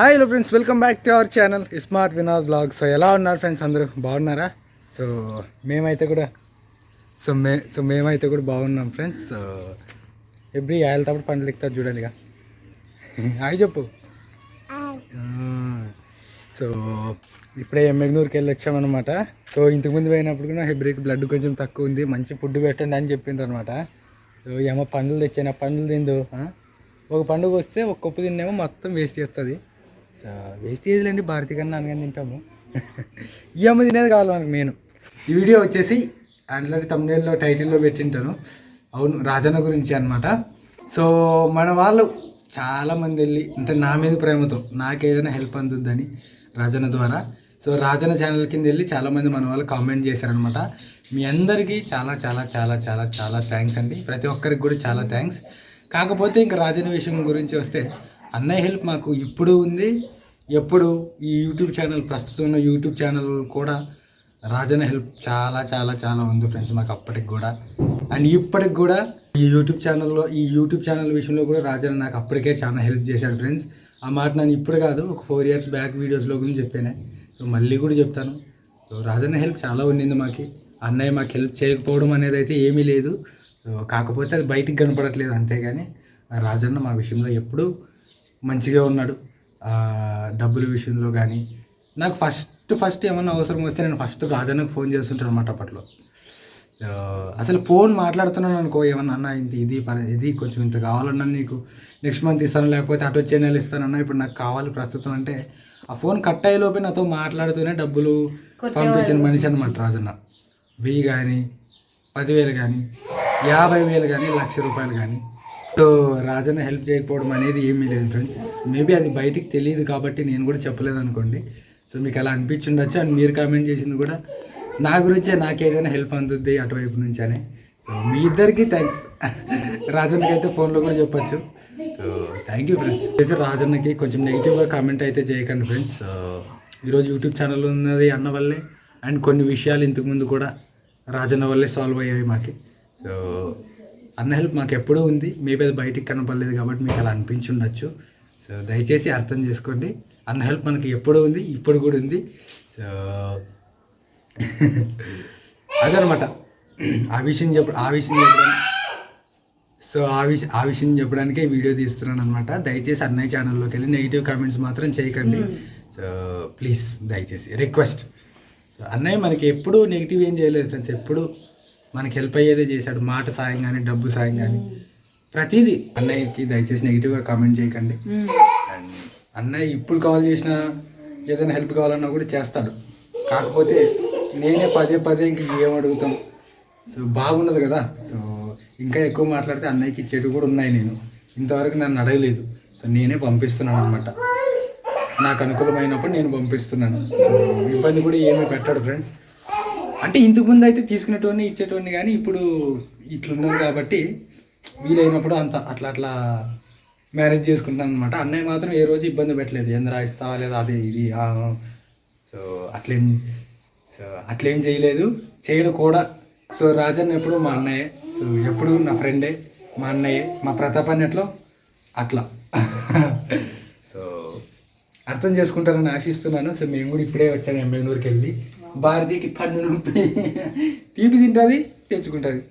Hi hello friends welcome back to our channel smart వినాజ్ blog so ఎలా ఉన్నారు friends అందరూ బాగున్నారా? సో మేమైతే కూడా సో మే సో మేమైతే కూడా బాగున్నాం ఫ్రెండ్స్ సో ఎవ్రీ తప్పుడు పండ్లు ఎక్కుతారు చూడండి ఇక హాయ్ చెప్పు. సో ఇప్పుడే ఎమ్మెగ్నూరుకి వెళ్ళి వచ్చామన్నమాట. సో ఇంతకుముందు పోయినప్పుడు కూడా హెబ్రికి బ్లడ్ కొంచెం తక్కువ ఉంది మంచి ఫుడ్ పెట్టండి అని చెప్పిండ్రు అనమాట సో ఏమో పండ్లు తెచ్చాను. పండ్లు తిందు? ఒక పండుగ వస్తే ఒక కప్పు తిన్నేమో మొత్తం వేస్ట్ చేస్తుంది. వేస్ట్ చేయలేండి భారతి కన్నా అనగానే తింటాము. ఈ అమ్మ తినేది కావాలి మనకు మెయిన్ ఈ వీడియో వచ్చేసి ఆల్రెడీ తమిళలో టైటిల్లో పెట్టింటాను. అవును రాజన్న గురించి అనమాట సో మన వాళ్ళు చాలామంది వెళ్ళి అంటే నా మీద ప్రేమతో నాకు ఏదైనా హెల్ప్ అందుద్దని రాజన్న ద్వారా. సో రాజన్న ఛానల్ కింద వెళ్ళి చాలామంది మన వాళ్ళు కామెంట్ చేశారనమాట మీ అందరికీ చాలా చాలా చాలా చాలా చాలా థ్యాంక్స్ అండి. ప్రతి ఒక్కరికి కూడా చాలా థ్యాంక్స్ కాకపోతే ఇంకా రాజన్న విషయం గురించి వస్తే అన్నయ్య హెల్ప్ మాకు ఇప్పుడు ఉంది. ఎప్పుడు ఈ యూట్యూబ్ ఛానల్ ప్రస్తుతం ఉన్న యూట్యూబ్ ఛానల్ కూడా రాజన్న హెల్ప్ చాలా చాలా చాలా ఉంది ఫ్రెండ్స్ మాకు అప్పటికి కూడా. అండ్ ఇప్పటికి కూడా ఈ యూట్యూబ్ ఛానల్లో ఈ యూట్యూబ్ ఛానల్ విషయంలో కూడా రాజన్న నాకు అప్పటికే చాలా హెల్ప్ చేశాడు ఫ్రెండ్స్. ఆ మాట నేను ఇప్పుడు కాదు ఒక ఫోర్ ఇయర్స్ బ్యాక్ వీడియోస్లో గురించి చెప్పానే. సో మళ్ళీ కూడా చెప్తాను. సో రాజన్న హెల్ప్ చాలా ఉండింది మాకు. అన్నయ్య మాకు హెల్ప్ చేయకపోవడం అనేది అయితే ఏమీ లేదు. కాకపోతే అది బయటికి కనపడట్లేదు అంతేగాని రాజన్న మా విషయంలో ఎప్పుడూ మంచిగా ఉన్నాడు. డబ్బుల విషయంలో కానీ నాకు ఫస్ట్ ఫస్ట్ ఏమన్నా అవసరం వస్తే నేను ఫస్ట్ రాజన్నకు ఫోన్ చేస్తుంటాను అనమాట అప్పట్లో అసలు ఫోన్ మాట్లాడుతున్నాను అనుకో ఏమన్నా అన్న ఇంత ఇది పని ఇది కొంచెం ఇంత కావాలన్నా నీకు నెక్స్ట్ మంత్ ఇస్తాను లేకపోతే అటు వచ్చే నెల ఇస్తానన్నా ఇప్పుడు నాకు కావాలి ప్రస్తుతం అంటే ఆ ఫోన్ కట్ అయ్యేలోపే నాతో మాట్లాడుతూనే డబ్బులు పంపించిన మనిషి అనమాట రాజన్న. వెయ్యి కానీ పదివేలు కానీ యాభై వేలు కానీ లక్ష రూపాయలు కానీ సో రాజన్న హెల్ప్ చేయకపోవడం అనేది ఏమీ లేదు ఫ్రెండ్స్ మేబీ అది బయటికి తెలియదు కాబట్టి నేను కూడా చెప్పలేదు అనుకోండి. సో మీకు అలా అనిపించుండొచ్చు అండ్ మీరు కామెంట్ చేసింది కూడా నా గురించే నాకు ఏదైనా హెల్ప్ అందుద్ది అటువైపు నుంచి అని. సో మీ ఇద్దరికి థ్యాంక్స్ రాజన్నకి అయితే ఫోన్లో కూడా చెప్పచ్చు. సో థ్యాంక్ యూ ఫ్రెండ్స్ చేసే రాజన్నకి కొంచెం నెగిటివ్గా కామెంట్ అయితే చేయకండి ఫ్రెండ్స్ సో ఈరోజు యూట్యూబ్ ఛానల్ ఉన్నది అన్న వల్లే అండ్ కొన్ని విషయాలు ఇంతకుముందు కూడా రాజన్న వల్లే సాల్వ్ అయ్యాయి మాకి. సో అన్న హెల్ప్ మాకు ఎప్పుడూ ఉంది. మేబీ అది బయటికి కనపడలేదు కాబట్టి మీకు అలా అనిపించి ఉండొచ్చు సో దయచేసి అర్థం చేసుకోండి. అన్న హెల్ప్ మనకి ఎప్పుడూ ఉంది ఇప్పుడు కూడా ఉంది. సో అదనమాట. ఆ విషయం చెప్ప ఆ విషయం చెప్పడానికి సో ఆ విషయం ఆ విషయం చెప్పడానికే వీడియో తీస్తున్నాను అనమాట దయచేసి అన్నయ్య ఛానల్లోకి వెళ్ళి నెగిటివ్ కామెంట్స్ మాత్రం చేయకండి. సో ప్లీజ్ దయచేసి రిక్వెస్ట్. సో అన్నయ్య మనకి ఎప్పుడూ నెగిటివ్ ఏం చేయలేదు ఫ్రెండ్స్. ఎప్పుడు మనకి హెల్ప్ అయ్యేదే చేశాడు. మాట సాయం కానీ డబ్బు సాయం కానీ ప్రతిదీ అన్నయ్యకి దయచేసి నెగిటివ్గా కామెంట్ చేయకండి. అండ్ అన్నయ్య ఇప్పుడు కాల్ చేసినా ఏదైనా హెల్ప్ కావాలన్నా కూడా చేస్తాడు. కాకపోతే నేనే పదే పదే ఇంక ఏం అడుగుతాం? సో బాగున్నది కదా. సో ఇంకా ఎక్కువ మాట్లాడితే అన్నయ్యకి ఇచ్చేవి కూడా ఉన్నాయి నేను. ఇంతవరకు నన్ను అడగలేదు. సో నేనే పంపిస్తున్నాను అనమాట నాకు అనుకూలమైనప్పుడు నేను పంపిస్తున్నాను. ఇబ్బంది కూడా ఏమీ పెట్టాడు ఫ్రెండ్స్ అంటే ఇంతకు ముందు అయితే తీసుకునేటోడిని ఇచ్చేటోడిని కానీ ఇప్పుడు ఇట్లున్నారు కాబట్టి వీలైనప్పుడు అంత అట్లా అట్లా మ్యారేజ్ చేసుకుంటాను అనమాట అన్నయ్య మాత్రం ఏ రోజు ఇబ్బంది పెట్టలేదు. ఎందరా ఇస్తావా లేదా? అది ఇది సో అట్లేం సో అట్లేం చేయలేదు. చేయడు కూడా. సో రాజన్ ఎప్పుడు? మా అన్నయ్య. సో ఎప్పుడు? నా ఫ్రెండే. మా అన్నయ్య. మా ప్రతాప్ అన్నట్లో అట్లా. సో అర్థం చేసుకుంటారని ఆశిస్తున్నాను. సో మేము కూడా ఇప్పుడే వచ్చాను ఎమ్మెల్యూరుకి వెళ్ళి భారతీకి పన్ను నొప్పి తీపి తింటుంది తెచ్చుకుంటుంది.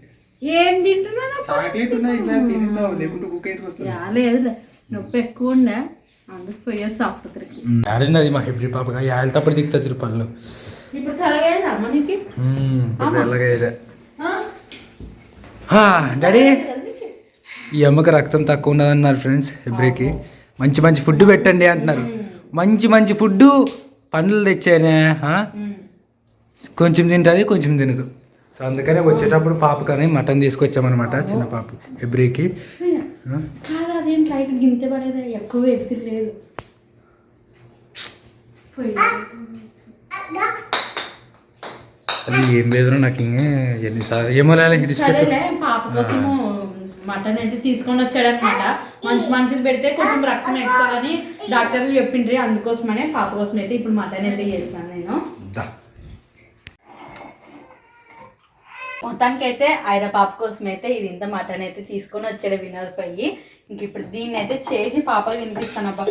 ఏం తింటున్నాను చాక్లెట్ ఉన్నాయి ఇట్లా తింటున్నా లేకుంటే కుక్క ఇంటికి వస్తుంది? లేదు నొప్పి ఎక్కువ ఉండే అందుకు పోయేసి ఆసుపత్రికి. ఆడినది మా హెబ్రి పాపగా యాళ్ళ తప్పుడు దిక్తా పళ్ళు ఇప్పుడు కలగేది అమ్మ నీకు? తెల్లగా ఇదే డాడీ. ఈ అమ్మకి రక్తం తక్కువ ఉన్నదన్నారు ఫ్రెండ్స్ హెబ్రికి. మంచి మంచి ఫుడ్ పెట్టండి అంటున్నారు. మంచి మంచి ఫుడ్ పండ్లు తెచ్చానే? కొంచెం తింటుంది కొంచెం తినదు. సో అందుకనే వచ్చేటప్పుడు పాపకని మటన్ తీసుకొచ్చామన్నమాట చిన్న పాప పడేది ఎక్కువ లేదు. అది ఏం లేదో నాకు ఇంకే ఎన్నిసార్లు ఏమో పాప కోసము మటన్ అయితే తీసుకొని వచ్చాడనమాట మంచి మంచిది పెడితే కొంచెం రక్తం ఎక్కువ అని డాక్టర్లు చెప్పిండ్రి అందుకోసమనే పాప కోసం అయితే ఇప్పుడు మటన్ అయితే చేస్తాను నేను. మొత్తానికి అయితే ఆయన పాప కోసం అయితే ఇది ఇంత మటన్ అయితే తీసుకొని వచ్చాడు వినోద్ పై. ఇంక ఇప్పుడు దీన్ని అయితే చేసి పాపకి తినిపిస్తాను అబ్బా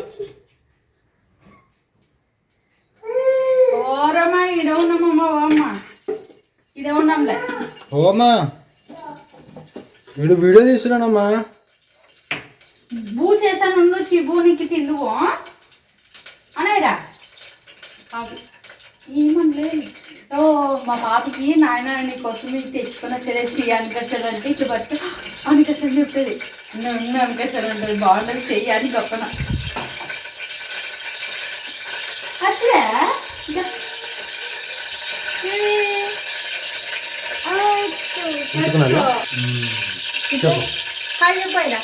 ఓరమ్మా ఇదే ఉన్నామమ్మా ఓమ్మ ఇదే ఉన్నాంలే. ఓమా వీడు వీడియో తీస్తున్నానమ్మా బూ చేశాను ఉండు చిబూ నీకు తిందువు అనేరా ఏమండి ఓ మా పాపకి నాయన నీకోసం ఇది తెచ్చుకొని వచ్చేసి అనికషలు అంటే ఇట్లా బట్టి అనికషలు చెప్తుంది నన్ను అనికషలు అంటుంది బాగుంటుంది చెయ్యి అని గొప్పన. అట్లా. హాయ్ చెప్పు అయినా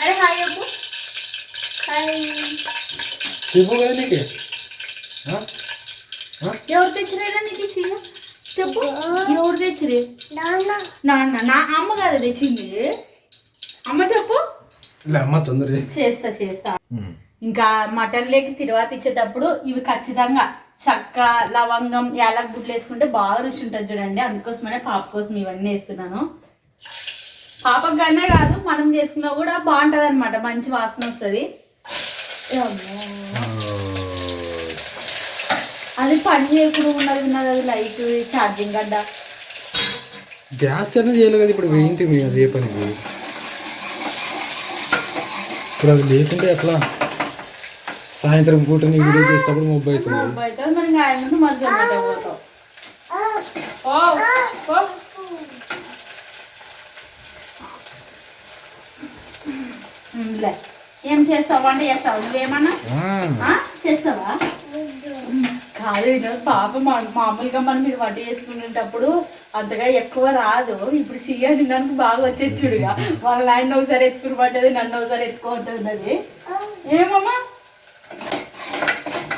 అరే హాయ్ చెప్పు. హాయ్. చెప్పు కదా నీకు. ఆ? ఆ? ఎవరు తెచ్చిరేనా నీకు చీర? చెప్పు. ఎవరు తెచ్చిరే నాన్న. నా అమ్మ కాదు తెచ్చింది. అమ్మ చెప్పు. అమ్మ తొందర. చేస్తా చేస్తా. ఇంకా మటన్ లేకి తిరువాత ఇచ్చేటప్పుడు ఇవి ఖచ్చితంగా చక్క లవంగం యాలక్ గుడ్లు వేసుకుంటే బాగా రుచి ఉంటుంది చూడండి. అందుకోసమనే పాప కోసం ఇవన్నీ వేస్తున్నాను. పాపకు కన్నా కాదు మనం చేసుకున్నా కూడా బాగుంటుంది అనమాట మంచి వాసన వస్తుంది. అది పని చేయకుండా ఉన్నది ఉన్నది అది లైట్ ఛార్జింగ్ గడ్డ గ్యాస్ అనేది చేయలేదు కదా ఇప్పుడు ఏంటి మీ అదే పనికి. ఇప్పుడు అది లేకుంటే ఎట్లా? సాయంత్రం పూట నీ వీడియో చేసేటప్పుడు మొబ్బు అవుతుంది. ఏం చేస్తావు? వంట చేస్తావు? నువ్వేమన్నా? చేస్తావా? కాదు పాప మా- మామూలుగా మనం మీరు వంట చేసుకునేటప్పుడు అంతగా ఎక్కువ రాదు. ఇప్పుడు సీఎం తినడానికి బాగా వచ్చేది చూడుగా వాళ్ళ ఆయన ఒకసారి ఎత్తుకుని పడ్డది నన్ను ఒకసారి ఎత్తుకుంటున్నది ఏమమ్మా?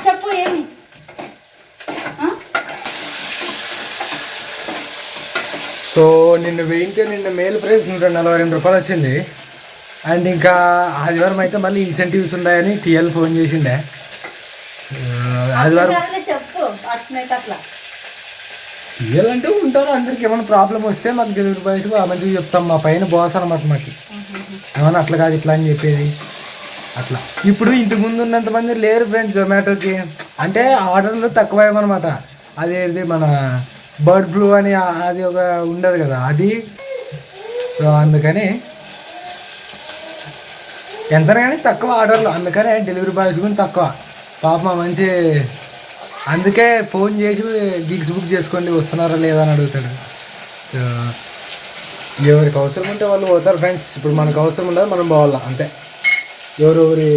చెప్పు ఏమి? సో నిన్న వెయింటే నిన్న మేల్ ప్రైస్ నూట నలభై రెండు రూపాయలు వచ్చింది. అండ్ ఇంకా ఆదివారం అయితే మళ్ళీ ఇన్సెంటివ్స్ ఉన్నాయని టీఎల్ ఫోన్ చేసిండే. ఆదివారం చెప్పు అట్లా. అంటే ఉంటారు అందరికి. ఏమైనా ప్రాబ్లం వస్తే డెలివరీ బాయ్స్ మంచిగా చెప్తాం. మా పైన బాస్ అనమాట మాకు. ఏమన్నా అట్లా కాదు ఇట్లా అని చెప్పేది. అట్లా. ఇప్పుడు ఇంటి ముందు ఉన్నంత మంది లేరు ఫ్రెండ్స్ జొమాటోకి అంటే ఆర్డర్లు తక్కువ అనమాట అదేది మన బర్డ్ ఫ్లూ అని అది ఒక ఉండదు కదా. అది. సో అందుకని ఎంత కానీ తక్కువ ఆర్డర్లు. అందుకనే డెలివరీ బాయ్స్ కూడా తక్కువ. పాప మంచి అందుకే ఫోన్ చేసి గిగ్స్ బుక్ చేసుకోండి వస్తున్నారా లేదా అని అడుగుతాడు. ఎవరికి అవసరం ఉంటే వాళ్ళు పోతారు ఫ్రెండ్స్ ఇప్పుడు మనకు అవసరం ఉండదు మనం పోవాలా అంతే. ఎవరెవరి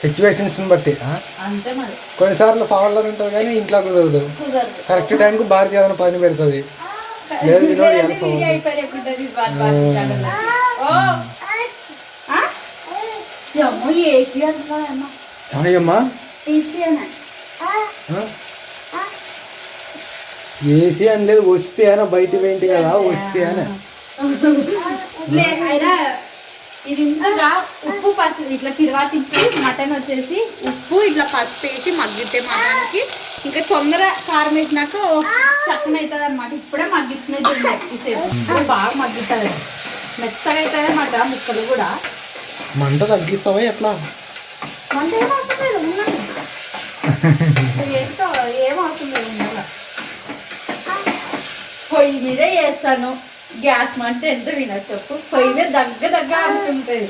సిచ్యువేషన్స్ని బట్టి ఆ? అంతే మరి. కొన్నిసార్లు ఫావర్లర్ ఉంటుంది కానీ ఇంట్లో కుదరదు. కుదరదు. కరెక్ట్ టైంకి భారతీయ ఏదైనా పని పెడుతుంది. లేదు వినోద్ లేదంటే ఎలా వీడియో అయిపోలేకుంటది బాగా బాగా ఛానల్ ఓ ఆ? ఏమో ఏసీ అనే లేదు వస్తే అని బయట పెయింట్ కదా వస్తే అని ఇది ఇంతగా ఉప్పు పసుపు ఇట్లా తిరువాత ఇచ్చి మటన్ వచ్చేసి ఉప్పు ఇట్లా పసుపు వేసి మగ్గితే మటన్కి. ఇంకా తొందర కారం వేసినాక చక్కన అవుతుంది అనమాట ఇప్పుడే ఇప్పుడే బాగా మగ్గుతుంది మెత్తగా అవుతుంది అన్నమాట ముక్కలు కూడా. మంట తగ్గిస్తావా ఎట్లా? పొయ్యి మీదే చేస్తాను గ్యాస్ మంట ఎంత వినా చెప్పు. పొయ్యి మీద దగ్గర దగ్గర అంటుంటుంది.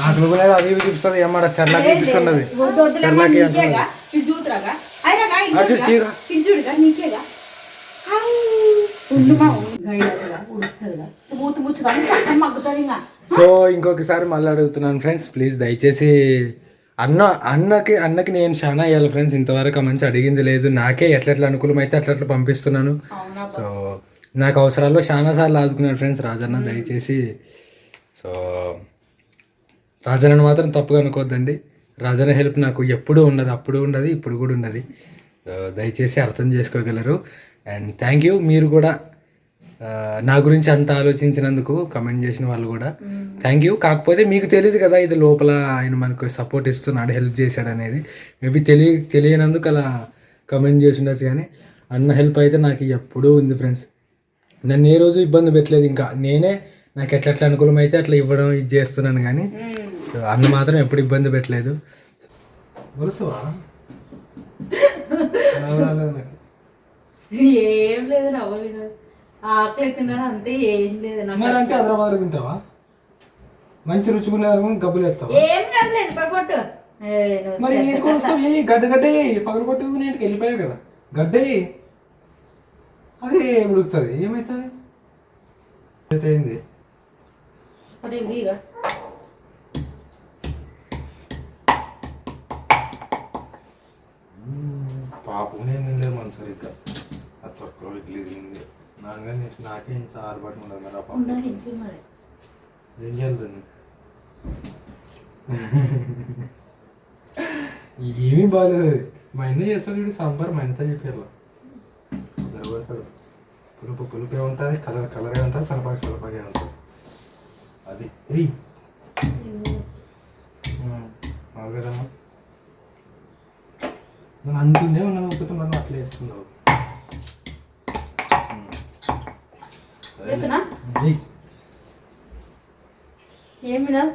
ఆకలి కూడా అది ఇవి చూపిస్తుంది ఏమాట సెర్లాకి చూపిస్తున్నది వద్దు వద్దులే అమ్మా, సెర్లాకి నీకేగా? ఇది చూతురాగా? అయినాగా అటు చీర. ఇది చూడుగా నీకేగా? ఉండు మా గైడగా ఉడుతుందిగా మూత ముచ్చుదాన్ని చక్కగా మగ్గుతుంది ఇంకా సో ఇంకొకసారి మళ్ళీ అడుగుతున్నాను ఫ్రెండ్స్ ప్లీజ్ దయచేసి అన్న అన్నకి అన్నకి నేను చాలా అయ్యాలి ఫ్రెండ్స్ ఇంతవరకు ఆ మంచి అడిగింది లేదు. నాకే ఎట్లెట్లా అనుకూలమైతే అట్లట్లా పంపిస్తున్నాను. సో నాకు అవసరాల్లో చాలా సార్లు ఆదుకున్నాడు ఫ్రెండ్స్ రాజన్న దయచేసి. సో రాజన్నను మాత్రం తప్పుగా అనుకోవద్దండి రాజన్న హెల్ప్ నాకు ఎప్పుడూ ఉండదు అప్పుడు ఉండదు ఇప్పుడు కూడా ఉండదు. సో దయచేసి అర్థం చేసుకోగలరు. అండ్ థ్యాంక్ యూ మీరు కూడా నా గురించి అంత ఆలోచించినందుకు కమెంట్ చేసిన వాళ్ళు కూడా థ్యాంక్ యూ కాకపోతే మీకు తెలియదు కదా ఇది లోపల ఆయన మనకు సపోర్ట్ ఇస్తున్నాడు హెల్ప్ చేశాడు అనేది. మేబీ తెలియ తెలియనందుకు అలా కమెంట్ చేసి ఉండొచ్చు కానీ అన్న హెల్ప్ అయితే నాకు ఎప్పుడూ ఉంది ఫ్రెండ్స్ నన్ను ఏ రోజు ఇబ్బంది పెట్టలేదు ఇంకా. నేనే నాకు ఎట్లా ఎట్లా అనుకూలం అయితే అట్లా ఇవ్వడం ఇది చేస్తున్నాను కానీ అన్న మాత్రం ఎప్పుడు ఇబ్బంది పెట్టలేదు. ఏం లేదు నవ్వ ఆకలి తిన్నాను అంతే ఏం లేదు నాకు. మరి అంటే హైదరాబాద్ తింటావా? మంచి గబ్బులు ఎత్తావా ఏం పట్టు మరి ఏ గడ్డ గడ్డ పగలు కొట్టేది ఇంటికి వెళ్ళిపోయావు కదా. గడ్డ. అదే ఉడుకుతుంది ఏమవుతుంది అయింది. పాపం నేను నిందే మన సరిగ్గా. ఆ తొక్కలో ఇడ్లీ తింది నాన్నగా నాకే ఇంత ఆరుబాటు ఉండదు మరి ఆ పాపం. ఏం చేయాలి ఏమీ బాగాలేదు మా అన్న చేస్తాడు వీడు సాంబార్ మా ఇంత చెప్పారు. జరగబడతాడు పులుపు పులుపే ఉంటుంది కలర్ కలరే ఉంటుంది సలపాకి సలపాకే ఉంటుంది అది. ఎయ్ అవు కదమ్మా. నేను అంటుందే ఉన్నాను ఒకటి మనం అట్లా వేస్తున్నావు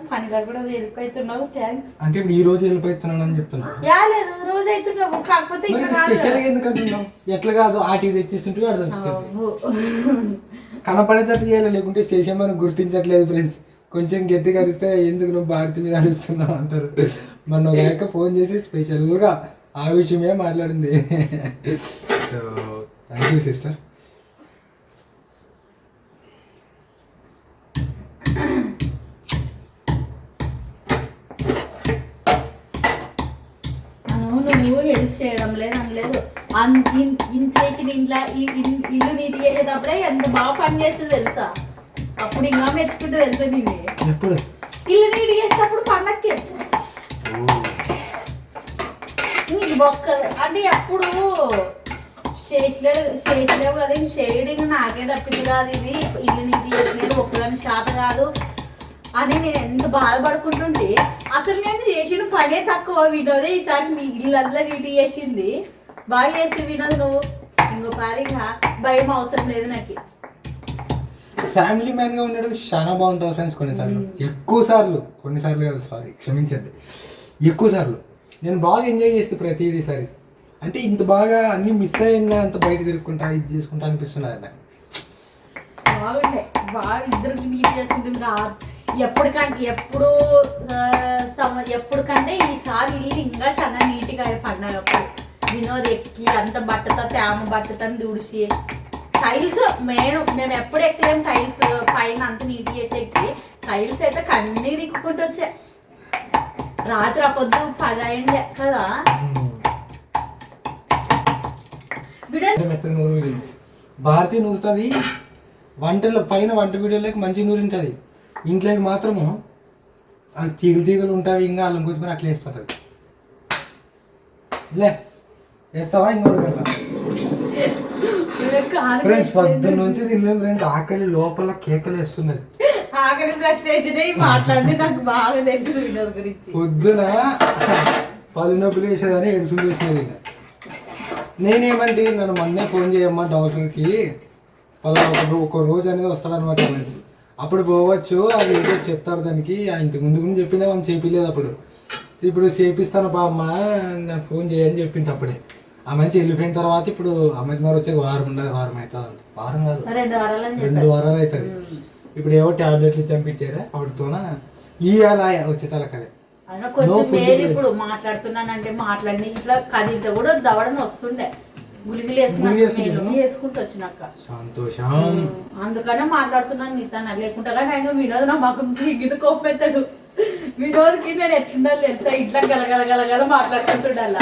పని కూడా వెళ్ళిపోతున్నావు థ్యాంక్స్ అంటే ఈ రోజు వెళ్ళిపోతున్నాను అని చెప్తున్నా. యా లేదు రోజు అవుతున్నావు కాకపోతే ఇక్కడ మరి కాదు స్పెషల్గా ఎందుకు అంటున్నావు? ఎట్లా కాదు తెచ్చిస్తుంటే అర్థం అబ్బో. కనపడేటట్టు చేయాలి లేకుంటే శేషం మనం గుర్తించట్లేదు ఫ్రెండ్స్ కొంచెం గట్టిగా అరిస్తే ఎందుకు నువ్వు భారతి మీద అరుస్తున్నావు అంటారు. మన ఒక ఫోన్ చేసి స్పెషల్గా ఆ విషయమే మాట్లాడింది. సో థ్యాంక్ యూ సిస్టర్ లేదు అనలేదు అన్- ఇన్- ఇంత చేసిన ఇంట్లో ఇల్లు నీట్ చేసేటప్పుడే ఎంత బాగా పని చేస్తుంది తెలుసా? అప్పుడు ఇంకా మెచ్చుకుంటే దీన్ని ఎప్పుడు? ఇల్లు నీట్ చేసేటప్పుడు పండక్కి. నీకు బొక్కలు అంటే ఎప్పుడు చేసలేవు చేసలేవు కదా షేడింగ్ నాకే తప్పింది కాదు ఇది. ఇల్లు నీటి చేసినది ఒక్కదాని శాత కాదు. అని నేను ఎంత బాధపడుకుంటుంటే అసలు నేను చేసిన పనే తక్కువ వినోదే ఈసారి మీ ఇల్లంతా నీటి చేసింది. బాగా చేసి వినోద్ నువ్వు. ఇంకో పారిగా భయం అవసరం లేదు నాకు. ఫ్యామిలీ మ్యాన్గా ఉండడం చాలా బాగుంటుంది ఫ్రెండ్స్ కొన్నిసార్లు. ఎక్కువ సార్లు కొన్నిసార్లు కాదు సారీ క్షమించండి. ఎక్కువ సార్లు. నేను బాగా ఎంజాయ్ చేస్తే ప్రతిదీ సారి అంటే ఇంత బాగా అన్ని మిస్ అయ్యిందా అంత బయట తిరుక్కుంటా ఇది చేసుకుంటా అనిపిస్తున్నది నాకు. బాగుండే. బాగా ఇద్దరికి నీట్ చేసుకుంటుంది ఎప్పటికంటే ఎప్పుడు ఎప్పటికంటే సమ ఈసారి ఇల్లు ఇంకా చాలా నీట్గా పండగ వినోద్ ఎక్కి అంత బట్టతో తేమ బట్టతో దుడిచి. టైల్స్ మెయిన్ మేము ఎప్పుడు ఎక్కలేము టైల్స్ పైన అంత నీట్ చేసి ఎక్కి. టైల్స్ అయితే కన్నీ దిక్కుంటూ వచ్చా. రాత్రి ఆ పొద్దు కదా. భారతీయ నూరుతుంది. వంటల పైన వంట వీడియోలోకి మంచి నూరు ఇంట్లోకి మాత్రము తీగలు తీగలు ఉంటాయి ఇంకా అల్లం కొద్దిమని అట్లా వేస్తుంటుంది. లే వేస్తావా ఇంకోటి ఫ్రెండ్స్ పొద్దున్న నుంచి తినలేము ఫ్రెండ్స్ ఆకలి లోపల కేకలు వేస్తున్నది. ఆఖరి ఫ్రస్ట్రేషన్ మాట్లాడితే నాకు బాగా తెలుసు గురించి. పొద్దున పళ్ళు నొప్పులు వేసేదని ఎడుసులు వేసినది ఇక నేనేమంటే నన్ను మొన్నే ఫోన్ చేయమ్మా డాక్టర్కి. ఒక రో- ఒక రోజు అనేది వస్తాడనమాట మనిషి. అప్పుడు పోవచ్చు అది ఏదో చెప్తాడు దానికి. ఇంతకు ముందు ముందు చెప్పిందే మనం చేపిలేదు అప్పుడు. ఇప్పుడు చేపిస్తాను బా అమ్మ నాకు ఫోన్ చేయని చెప్పింది అప్పుడే. ఆ మంచి వెళ్ళిపోయిన తర్వాత ఇప్పుడు ఆ మంచి మరి వచ్చే వారం ఉండదు వారం అవుతుంది వారం కాదు. రెండు వారాలు అని రెండు వారాలు అవుతుంది. ఇప్పుడు ఏవో టాబ్లెట్లు చంపించారా వాటితోన ఇవాళ వచ్చే తలకదే అయినా కొంచెం మేలు. ఇప్పుడు మాట్లాడుతున్నానంటే మాట్లాడి ఇట్లా కదిలితే కూడా దవడని వస్తుండే. గులిగిలు వేసుకుంటూ వచ్చినాక. సంతోషం. అందుకనే మాట్లాడుతున్నాను నీతోన లేకుంటే కానీ ఆయన వినోద్ నా మాకు దిగ్గిది కోపెత్తాడు వినోద్కి నేను ఎట్లుండాలి తెలుసా? ఇట్లా గలగల గలగల మాట్లాడుకుంటుండాల?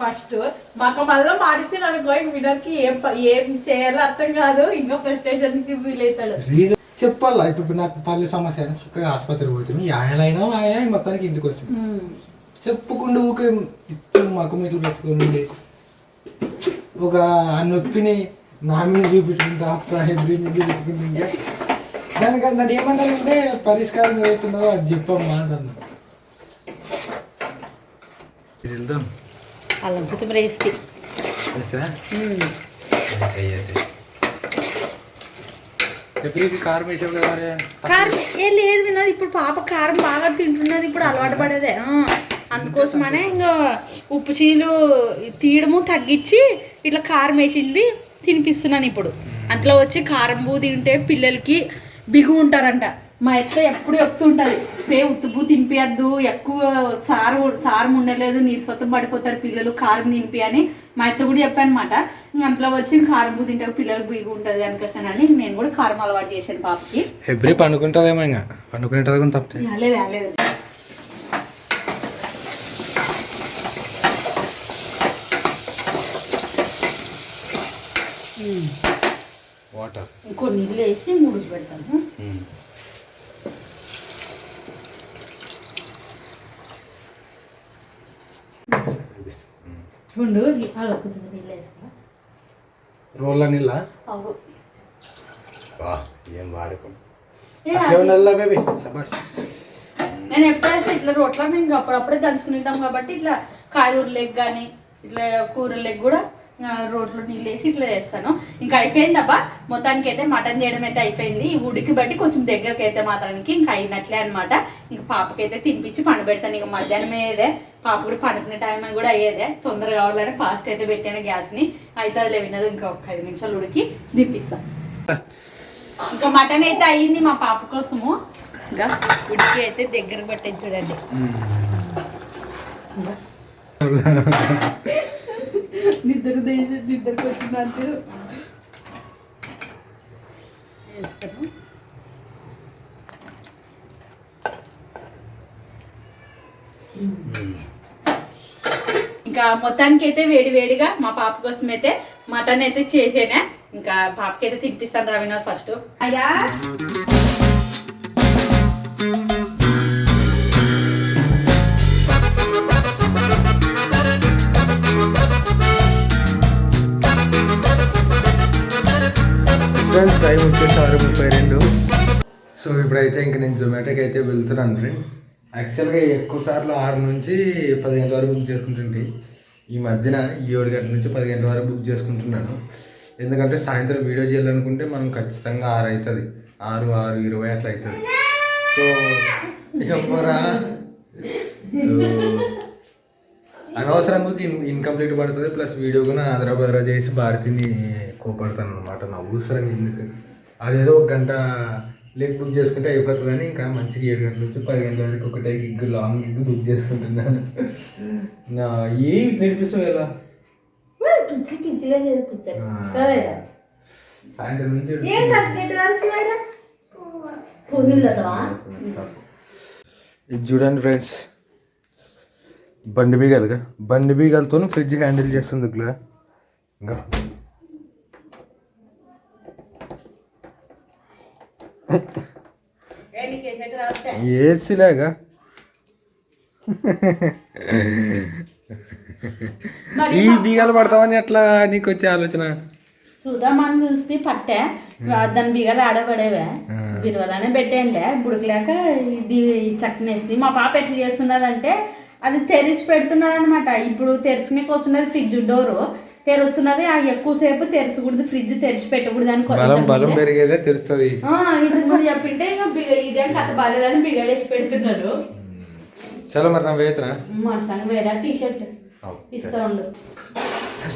ఫస్ట్ మాకు మళ్ళీ మాడిస్తే అనుకో వినోద్కి ఏం ఏం చేయాలో అర్థం కాదు ఇంకా ఫ్రస్ట్రేషన్కి ఫీల్ అవుతాడు. చెప్పాలా? ఇప్పుడు నాకు పల్లె సమస్య అయినా చక్కగా ఆసుపత్రికి పోతుంది ఆయనైనా ఆయన మొత్తానికి ఇంటికి వస్తుంది ఉమ్. చెప్పుకుంటూ ఊకే మక్క మీట్లు పెట్టుకుని ఒక ఆ నొప్పిని నా మీద చూపించుకుంటా బ్రీతింగ్ చూపించుకుంటుంటే దానికి నన్ను ఏమన్నారంటే పరిష్కారం ఏదవుతుందో అది చెప్పమ్మా అంటున్నా. వెళ్దాం. అల్లం కొత్తిమీర వేస్తే కారం వేసావు కదా. కారం? ఏ లేదు వినోద్ ఇప్పుడు పాప కారం బాగా తింటున్నది ఇప్పుడు అలవాటు పడేదే. ఆ, అందుకోసమనే ఇంకా ఉప్పు చీలు తీయడము తగ్గించి ఇట్లా కారం వేసింది తినిపిస్తున్నాను ఇప్పుడు. అంతలో వచ్చి కారం బూ తింటే పిల్లలకి బిగు ఉంటారంట. మా ఎత్త ఎప్పుడు చెప్తుంటది పే ఉత్తుపు తినిపియద్దు ఎక్కువ సారు సారం ఉండలేదు నీరసత్వం పడిపోతారు పిల్లలు కారం తినిపి అని మా ఎత్త కూడా చెప్పానమాట. అంతలో వచ్చి కారం బూ తింటే పిల్లలు బిగు ఉంటుంది అనుకోసానని నేను కూడా కారం అలవాటు చేశాను పాపకి. హెబ్రి పండుకుంటుందేమో ఇంకా పండుకునేటది కూడా తప్పితే. లేదు లేదు. వాటర్. ఇంకో నీళ్ళు వేసి మూడు పెడతాను. గుండు నీళ్ళు వేస్తా. నీళ్ళ. ఏం వాడుకో. ఏ, అట్లే ఉండాలా బేబీ శబాష్ నేను ఎప్పుడైతే ఇట్లా రోట్లో నేను అప్పుడప్పుడే దంచుకుంటాం కాబట్టి ఇట్లా కాయగూర లెగ్ కానీ ఇట్లా కూర లెగ్ కూడా రోట్లో నీళ్ళు వేసి ఇట్లా చేస్తాను. ఇంకా అయిపోయిందబ్బా మొత్తానికి అయితే మటన్ చేయడం అయితే అయిపోయింది. ఈ ఉడికి బట్టి కొంచెం దగ్గరికి అయితే మాత్రానికి ఇంకా అయినట్లే అనమాట ఇంక పాపకైతే తినిపించి పండబెడతాను. ఇక మధ్యాహ్నం అయ్యేదే. పాప కూడా పండుకునే టైం కూడా అయ్యేదే. తొందరగా కావాలని ఫాస్ట్ అయితే పెట్టాను గ్యాస్ని. అయితే అది వినదు. ఇంకా ఒక ఐదు నిమిషాలు ఉడికి దింపిస్తాను ఇంకా మటన్ అయితే అయ్యింది మా పాప కోసము. ఇంకా ఉడికి అయితే దగ్గర పట్టేది చూడండి. నిద్ర నిద్రకు వచ్చింది అంతే వేస్తాను. ఇంకా మొత్తానికి అయితే వేడి వేడిగా మా పాప కోసం అయితే మటన్ అయితే చేసేనే. ఇంకా పాపకి అయితే తినిపిస్తాను రవీనాథ్ ఫస్ట్. అయ్యా. ఫ్రెండ్స్ టైం వచ్చేసి ఆరు ముప్పై రెండు. సో ఇప్పుడైతే ఇంక నేను జొమాటోకి అయితే వెళ్తున్నాను ఫ్రెండ్స్ యాక్చువల్గా ఎక్కువ సార్లు ఆరు నుంచి పది గంటల వరకు బుక్ చేసుకుంటుంటే ఈ మధ్యన ఏడు గంటల నుంచి పది గంటల వరకు బుక్ చేసుకుంటున్నాను. ఎందుకంటే సాయంత్రం వీడియో చేయాలనుకుంటే మనం ఖచ్చితంగా ఆరు అవుతుంది ఆరు ఆరు ఇరవై అట్లా అవుతుంది సో ఎవరా అనవసరంగా ఇన్ ఇన్కంప్లీట్ పడుతుంది. ప్లస్ వీడియో కూడా ఆదరా బదరా చేసి భారతిని కోపడతాను అనమాట నా అవసరం ఎందుకు? అదేదో ఒక గంట లేట్ బుక్ చేసుకుంటే అయిపోతుంది కానీ ఇంకా మంచిగా ఏడు గంటల నుంచి పది గంటల వరకు ఒకటే గిగ్ లాంగ్ గిగ్ బుక్ చేసుకుంటున్నాను. నా ఏ నేర్పిస్తావు ఎలా పిచ్చి పిచ్చిగా. సాయంత్రం నుంచి ఇది చూడండి ఫ్రెండ్స్. బండి బీగలుగా. బండి బీగలతో ఫ్రిడ్జ్ హ్యాండిల్ చేస్తుంది ఇట్లా. ఇంకా ఏసీలాగా? ఈ బీగాలు పడతామని ఎట్లా నీకు వచ్చే ఆలోచన? చూద్దామని చూస్తే పట్టే. దాని బిగలు ఆడబడేవే బిరువలానే పెట్టేయండి. బుడకలేక ఇది చక్కనేసి మా పాప ఎట్లా చేస్తున్నదంటే అది తెరిచి పెడుతున్నది అనమాట ఇప్పుడు తెరుచుకునే వస్తున్నది ఫ్రిడ్జ్ డోరు. తెరుస్తున్నది. ఆ ఎక్కువసేపు తెరచకూడదు ఫ్రిడ్జ్ తెరిచి పెట్టకూడదు అని బలం బలం పెరిగేదే తెలుస్తుంది ఆ, ఇది ముందు చెప్పింటే ఇక బిగ ఇదేం కథ బాగాలేదని బిగలేసి పెడుతున్నారు. చలో మరి నా వేతనా మనసాన్ని వేరే టీ షర్ట్ ఇస్తా ఉండు.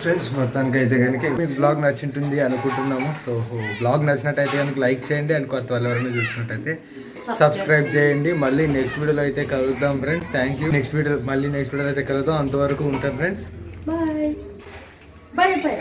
ఫ్రెండ్స్ మొత్తానికి అయితే కనుక మీకు బ్లాగ్ నచ్చింటుంది అనుకుంటున్నాము. సో బ్లాగ్ నచ్చినట్టయితే కనుక లైక్ చేయండి అండ్ కొత్త వాళ్ళు ఎవరైనా చూసినట్టయితే సబ్స్క్రైబ్ చేయండి. మళ్ళీ నెక్స్ట్ వీడియోలో అయితే కలుద్దాం friends thank you next video మళ్ళీ నెక్స్ట్ వీడియోలో అయితే కలుద్దాం. అంతవరకు ఉంటాం ఫ్రెండ్స్ బాయ్ Vai, vai.